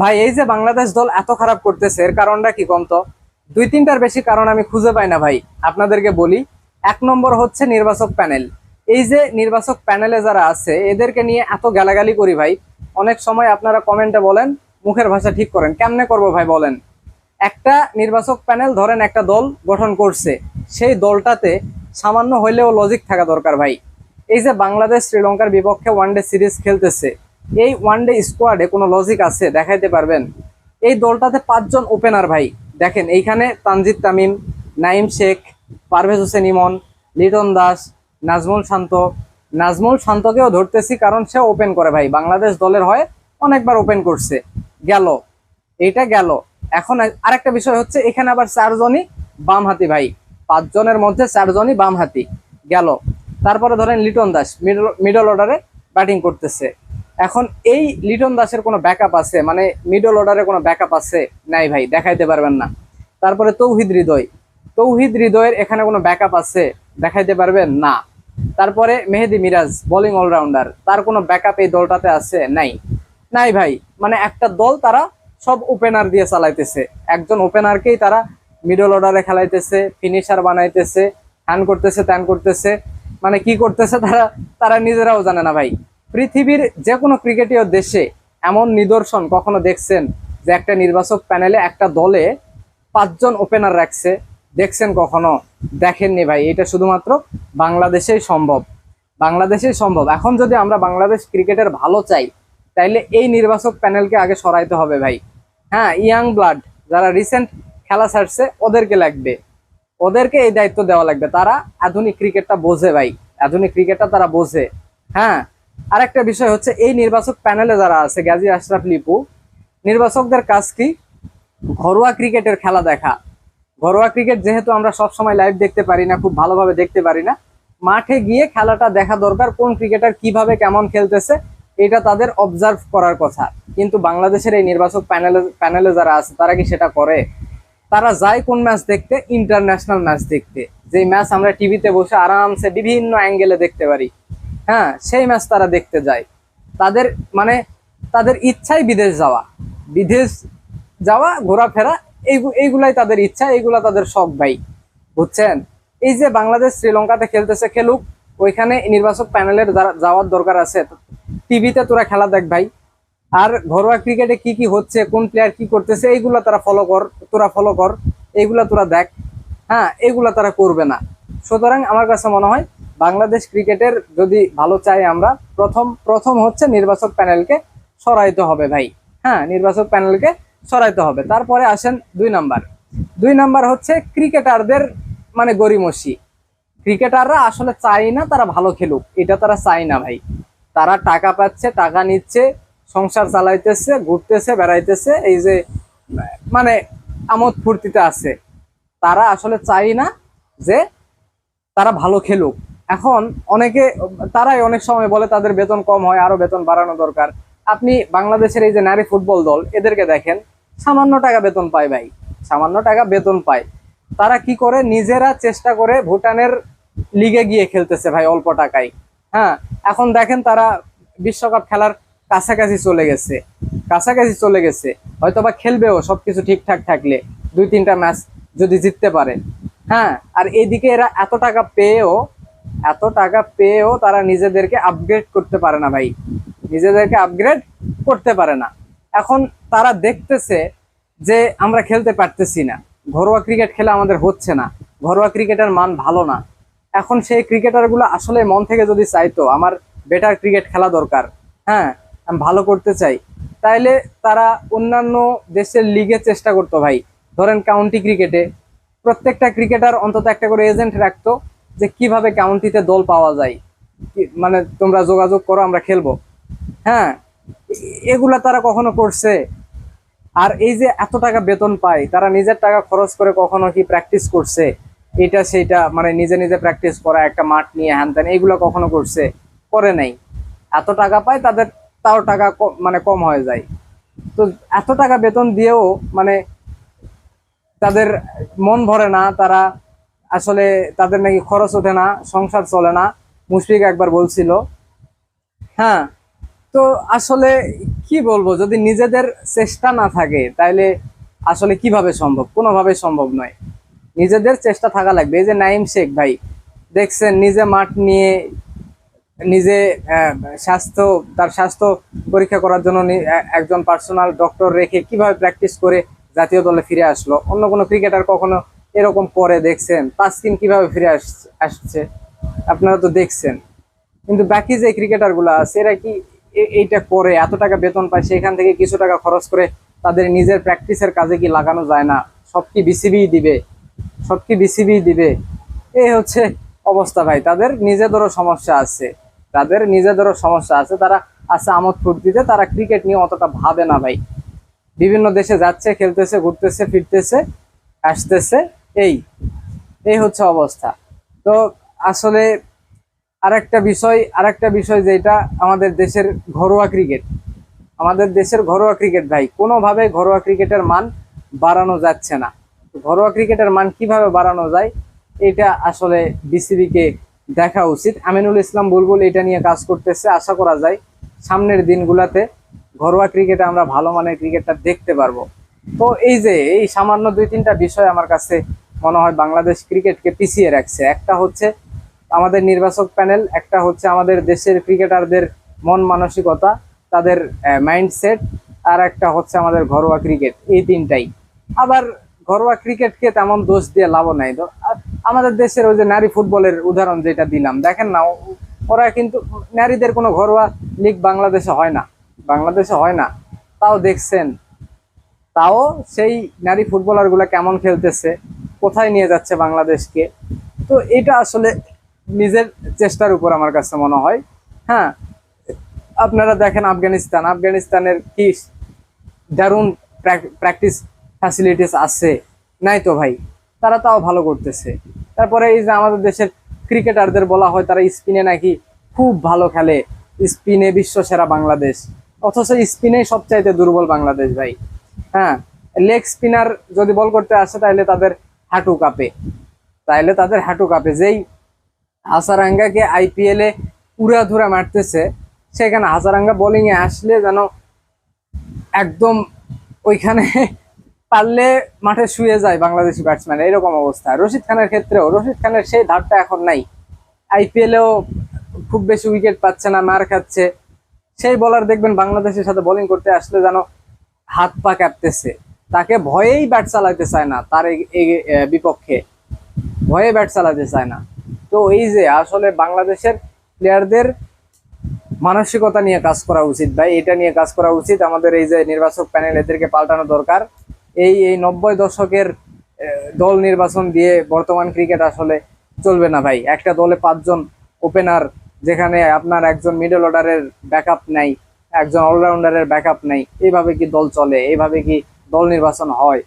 ভাই, এই যে বাংলাদেশ দল এত খারাপ করতেছে, এর কারণটা কি কম তো? দুই তিনটার বেশি কারণ আমি খুঁজে পাই না ভাই, আপনাদেরকে বলি। এক নম্বর হচ্ছে নির্বাচক প্যানেল। এই যে নির্বাচক প্যানেলে যারা আছে, এদেরকে নিয়ে এত গালাগালি করি ভাই, অনেক সময় আপনারা কমেন্টে বলেন, মুখের ভাষা ঠিক করেন। কেমনে করব ভাই বলেন? একটা নির্বাচক প্যানেল, ধরেন একটা দল গঠন করছে, সেই দলটাতে সামান্য হইলেও লজিক থাকা দরকার ভাই। এই যে বাংলাদেশ শ্রীলঙ্কার বিপক্ষে ওয়ানডে সিরিজ খেলতেছে এই ওয়ানডে স্কোয়াডে কোনো লজিক আছে? দেখাইতে পারবেন। এই দলটাতে পাঁচজন ওপেনার ভাই। দেখেন, এইখানে তানজিদ তামিম, নাইম শেখ, পারভেজ হোসেন ইমন, লিটন দাস, নাজমুল শান্ত। নাজমুল শান্তকেও ধরতেছি কারণ সে ওপেন করে ভাই। বাংলাদেশ দলের হয়ে অনেকবার ওপেন করছে। গেল। এইটা গেল। এখন আরেকটা বিষয় হচ্ছে, এখানে আবার চারজনই বাম হাতি ভাই। পাঁচজনের মধ্যে চারজনই বাম হাতি। গেল। তারপরে ধরেন লিটন দাস মিডল অর্ডারে ব্যাটিং করতেছে। এখন এই লিটন দাসের কোনো ব্যাকআপ আছে? মানে মিডল অর্ডারে কোনো ব্যাকআপ আছে? নাই ভাই, দেখাইতে পারবেন না। তারপরে তৌহিদ হৃদয়। তৌহিদ হৃদয়ের এখানে কোনো ব্যাকআপ আছে? দেখাইতে পারবেন? না। তারপরে মেহেদি মিরাজ বোলিং অলরাউন্ডার তার কোনো ব্যাকআপ এই দলটাতে আছে? নাই। নাই ভাই মানে একটা দল তারা সব ওপেনার দিয়ে চালাইতেছে। একজন ওপেনারকেই তারা মিডল অর্ডারে খেলাইতেছে ফিনিশার বানাইতেছে হ্যান করতেছে, ত্যান করতেছে। মানে কি করতেছে তারা? তারা নিজেরাও জানে না ভাই। পৃথিবীর যে কোনো ক্রিকেটীয় দেশে এমন নিদর্শন কখনো দেখছেন যে একটা নির্বাচক প্যানেলে একটা দলে পাঁচজন ওপেনার রাখছে? দেখছেন কখনো? দেখেননি ভাই, এটা শুধুমাত্র বাংলাদেশেই সম্ভব। বাংলাদেশেই সম্ভব। এখন যদি আমরা বাংলাদেশ ক্রিকেটের ভালো চাই, তাইলে এই নির্বাচক প্যানেলকে আগে সরাইতে হবে ভাই। হ্যাঁ ইয়াং ব্লাড যারা রিসেন্ট খেলা ছাড়ছে, ওদেরকে লাগবে। ওদেরকে এই দায়িত্ব দেওয়া লাগবে। তারা আধুনিক ক্রিকেটটা বোঝে ভাই। আধুনিক ক্রিকেটটা তারা বোঝে। হ্যাঁ আরেকটা বিষয় হচ্ছে, এই নির্বাচক প্যানেলে যারা আছে, গাজী আশরাফ লিপু, নির্বাচকদের কাজ কি? ঘরোয়া ক্রিকেটের খেলা দেখা। ঘরোয়া ক্রিকেট যেহেতু আমরা সব সময় লাইভ দেখতে পারি না, খুব ভালোভাবে দেখতে পারি না, মাঠে গিয়ে খেলাটা দেখা দরকার, কোন ক্রিকেটার কীভাবে কেমন খেলতেছে, এটা তাদের অবজার্ভ করার কথা। কিন্তু বাংলাদেশের এই নির্বাচক প্যানেলে প্যানেলে যারা আছে, তারা কি সেটা করে? তারা যায় কোন ম্যাচ দেখতে? ইন্টারন্যাশনাল ম্যাচ দেখতে। যে ম্যাচ আমরা টিভিতে বসে আরামসে বিভিন্ন অ্যাঙ্গেলে দেখতে পারি। হ্যাঁ সেই ম্যাচ তারা দেখতে যায়। তাদের মানে তাদের ইচ্ছাই বিদেশ যাওয়া। বিদেশ যাওয়া, ঘোরাফেরা এই এইগুলাই তাদের ইচ্ছা, এইগুলা তাদের শখ ভাই। বুঝছেন? এই যে বাংলাদেশ শ্রীলঙ্কাতে খেলতেছে, খেলুক, ওইখানে নির্বাচক প্যানেলের যারা- যাওয়ার দরকার আছে টিভিতে তোরা খেলা দেখ ভাই। আর ঘরোয়া ক্রিকেটে কি কি হচ্ছে, কোন প্লেয়ার কি করতেছে, এইগুলা তারা ফলো কর, তোরা ফলো কর, এইগুলা তোরা দেখ। হ্যাঁ এগুলা তারা করবে না। সুতরাং আমার কাছে মনে হয় বাংলাদেশ ক্রিকেটের যদি ভালো চাই আমরা, প্রথম প্রথম হচ্ছে নির্বাচক প্যানেলকে সরাইতে হবে ভাই। হ্যাঁ নির্বাচক প্যানেলকে সরাইতে হবে। তারপরে আসেন দুই নাম্বার। দুই নাম্বার হচ্ছে ক্রিকেটারদের মানে গরিমসি ক্রিকেটাররা আসলে চাই না তারা ভালো খেলুক, এটা তারা চাই না ভাই। তারা টাকা পাচ্ছে, টাকা নিচ্ছে, সংসার চালাইতেছে, ঘুরতেছে, বেড়াইতেছে, এই যে মানে আমোদ ফুর্তিতে আছে। তারা আসলে চাই না যে তারা ভালো খেলুক। এখন অনেকে, তারাই অনেক সময় বলে তাদের বেতন কম হয়, আরও বেতন বাড়ানো দরকার। আপনি বাংলাদেশের এই যে নারী ফুটবল দল, এদেরকে দেখেন, সামান্য টাকা বেতন পায় ভাই, সামান্য টাকা বেতন পায়। তারা কি করে? নিজেরা চেষ্টা করে ভুটানের লিগে গিয়ে খেলতেছে ভাই, অল্প টাকায়। হ্যাঁ এখন দেখেন তারা বিশ্বকাপ খেলার কাছাকাছি চলে গেছে, কাছাকাছি চলে গেছে। হয়তো বা খেলবেও, সবকিছু ঠিকঠাক থাকলে দুই তিনটা ম্যাচ যদি জিততে পারে। হ্যাঁ আর এইদিকে এরা এত টাকা পেয়েও এত টাকা পেয়েও তারা নিজেদেরকে আপগ্রেড করতে পারে না ভাই। নিজেদেরকে আপগ্রেড করতে পারে না। এখন তারা দেখতেছে যে আমরা খেলতে পারতেছি না। ঘরোয়া ক্রিকেট খেলা আমাদের হচ্ছে না। ঘরোয়া ক্রিকেটের মান ভালো না। এখন সেই ক্রিকেটারগুলো আসলে মন থেকে যদি চাইতো, আমার বেটার ক্রিকেট খেলা দরকার। হ্যাঁ আমি ভালো করতে চাই। তাইলে তারা অন্যান্য দেশের লিগে চেষ্টা করতো ভাই। ধরেন কাউন্টি ক্রিকেটে প্রত্যেকটা ক্রিকেটার অন্তত একটা করে এজেন্ট রাখতো। যে কীভাবে কাউন্টিতে দল পাওয়া যায়? মানে তোমরা যোগাযোগ করো, আমরা খেলব। হ্যাঁ এগুলা তারা কখনো করছে? আর এই যে এত টাকা বেতন পায়, তারা নিজের টাকা খরচ করে কখনো কি প্র্যাকটিস করছে? এটা সেটা মানে নিজে নিজে প্র্যাকটিস করা, একটা মাঠ নিয়ে হ্যান ত্যান এইগুলো কখনো করছে? করে নাই। এত টাকা পায়, তাদের তাও টাকা মানে কম হয়ে যায়। তো এত টাকা বেতন দিয়েও মানে তাদের মন ভরে না, তারা আসলে তাদের নাকি খরচ ওঠে না সংসার চলে না মুশফিক একবার বলছিল। হ্যাঁ তো আসলে কি বলব যদি নিজেদের চেষ্টা না থাকে তাহলে আসলে কীভাবে সম্ভব? কোনোভাবে সম্ভব নয়। নিজেদের চেষ্টা থাকা লাগবে। এই যে নাইম শেখ ভাই দেখছেন নিজে মাঠ নিয়ে নিজে আহ, স্বাস্থ্য তার স্বাস্থ্য পরীক্ষা করার জন্য একজন পার্সোনাল ডক্টর রেখে কীভাবে প্র্যাকটিস করে জাতীয় দলে ফিরে আসলো? অন্য কোনো ক্রিকেটার কখনো এরকম করে দেখছেন। তাসকিন কীভাবে ফিরে আস- আসছে? আপনারা তো দেখছেন। কিন্তু বাকি যে ক্রিকেটারগুলো আছে, এরা কি এইটা করে, এত টাকা বেতন পায়, সেখান থেকে কিছু টাকা খরচ করে তাদের নিজের প্র্যাকটিসের কাজে কি লাগানো যায় না? সব কি বিসিবি দিবে? সব কি বিসিবি দিবে? এই হচ্ছে অবস্থা ভাই। তাদের নিজেদেরও সমস্যা আছে। তাদের নিজেদেরও সমস্যা আছে। তারা আছে আমোদ ফুর্তিতে, তারা ক্রিকেট নিয়ে অতটা ভাবে না ভাই। বিভিন্ন দেশে যাচ্ছে, খেলতেছে, ঘুরতেছে, ফিরতেছে, আসতেছে। এই এই হচ্ছে অবস্থা। তো আসলে আরেকটা বিষয় আরেকটা বিষয় যেটা আমাদের দেশের ঘরোয়া ক্রিকেট। আমাদের দেশের ঘরোয়া ক্রিকেট ভাই কোনোভাবে ঘরোয়া ক্রিকেটের মান বাড়ানো যাচ্ছে না। ঘরোয়া ক্রিকেটের মান কীভাবে বাড়ানো যায়, এটা আসলে বিসিবিকে দেখা উচিত। আমিনুল ইসলাম বুলবুল এটা নিয়ে কাজ করতেছে, আশা করা যায় সামনের দিনগুলাতে ঘরোয়া ক্রিকেটে আমরা ভালো মানের ক্রিকেটটা দেখতে পারব। তো এই যে, এই সামান্য দুই তিনটা বিষয় আমার কাছে মনে হয় বাংলাদেশ ক্রিকেটকে পিছিয়ে রাখছে। একটা হচ্ছে আমাদের নির্বাচক প্যানেল, একটা হচ্ছে আমাদের দেশের ক্রিকেটারদের মন মানসিকতা, তাদের মাইন্ডসেট আর একটা হচ্ছে আমাদের ঘরোয়া ক্রিকেট, এই তিনটাই। আবার ঘরোয়া ক্রিকেটকে তেমন দোষ দিয়ে লাভ নাই। তো আমাদের দেশের ওই যে নারী ফুটবলের উদাহরণ যেটা দিলাম, দেখেন না, ওরা কিন্তু নারীদের কোনো ঘরোয়া লিগ বাংলাদেশে হয় না, বাংলাদেশে হয় না। তাও দেখছেন, তাও সেই নারী ফুটবলারগুলো কেমন খেলতেছে কোথায় নিয়ে যাচ্ছে বাংলাদেশকে? তো এটা আসলে নিজের চেষ্টার উপর আমার কাছে মনে হয়। হ্যাঁ আপনারা দেখেন আফগানিস্তান। আফগানিস্তানের কি দারুণ প্র্যাকটিস ফ্যাসিলিটিস আছে। নাই তো ভাই? তারা তাও ভালো করতেছে। তারপরে এই যে আমাদের দেশের ক্রিকেটারদের বলা হয়, তারা স্পিনে নাকি খুব ভালো খেলে। স্পিনে বিশ্ব সেরা বাংলাদেশ। অথচ স্পিনে সবচাইতে দুর্বল বাংলাদেশ ভাই। হ্যাঁ লেগ স্পিনার যদি বল করতে আসে, তাহলে তাদের হাঁটু কাঁপে। তাহলে তাদের হাঁটু কাঁপে। যেই হাসারাঙ্গাকে আইপিএল এ উড়াধুরা মারতেছে, সেখানে হাসারাঙ্গা বোলিং এ আসলে যেন একদম ওইখানে পারলে মাঠে শুয়ে যায় বাংলাদেশি ব্যাটসম্যান এরকম অবস্থা। রশিদ খানের ক্ষেত্রেও, রশিদ খানের সেই ধারটা এখন নাই। আইপিএলেও খুব বেশি উইকেট পাচ্ছে না, মার খাচ্ছে। সেই বলার দেখবেন বাংলাদেশের সাথে বোলিং করতে আসলে যেন হাত পা কাঁপতেছে। তাকে ভয়েই ব্যাট চালাতে চায় না, তার বিপক্ষে। ভয়ে ব্যাট চালাতে চায় না। তো এই যে, আসলে বাংলাদেশের প্লেয়ারদের মানসিকতা নিয়ে কাজ করা উচিত ভাই, এটা নিয়ে কাজ করা উচিত। আমাদের এই যে নির্বাচক প্যানেল এদেরকে পাল্টানো দরকার। এই এই নব্বই দশকের দল নির্বাচন দিয়ে বর্তমান ক্রিকেট আসলে চলবে না ভাই। একটা দলে পাঁচজন ওপেনার যেখানে আপনার একজন মিডল অর্ডারের ব্যাকআপ নাই, একজন অলরাউন্ডারের ব্যাকআপ নাই, এইভাবে কি দল চলে? এইভাবে কি দল নির্বাচন হয়।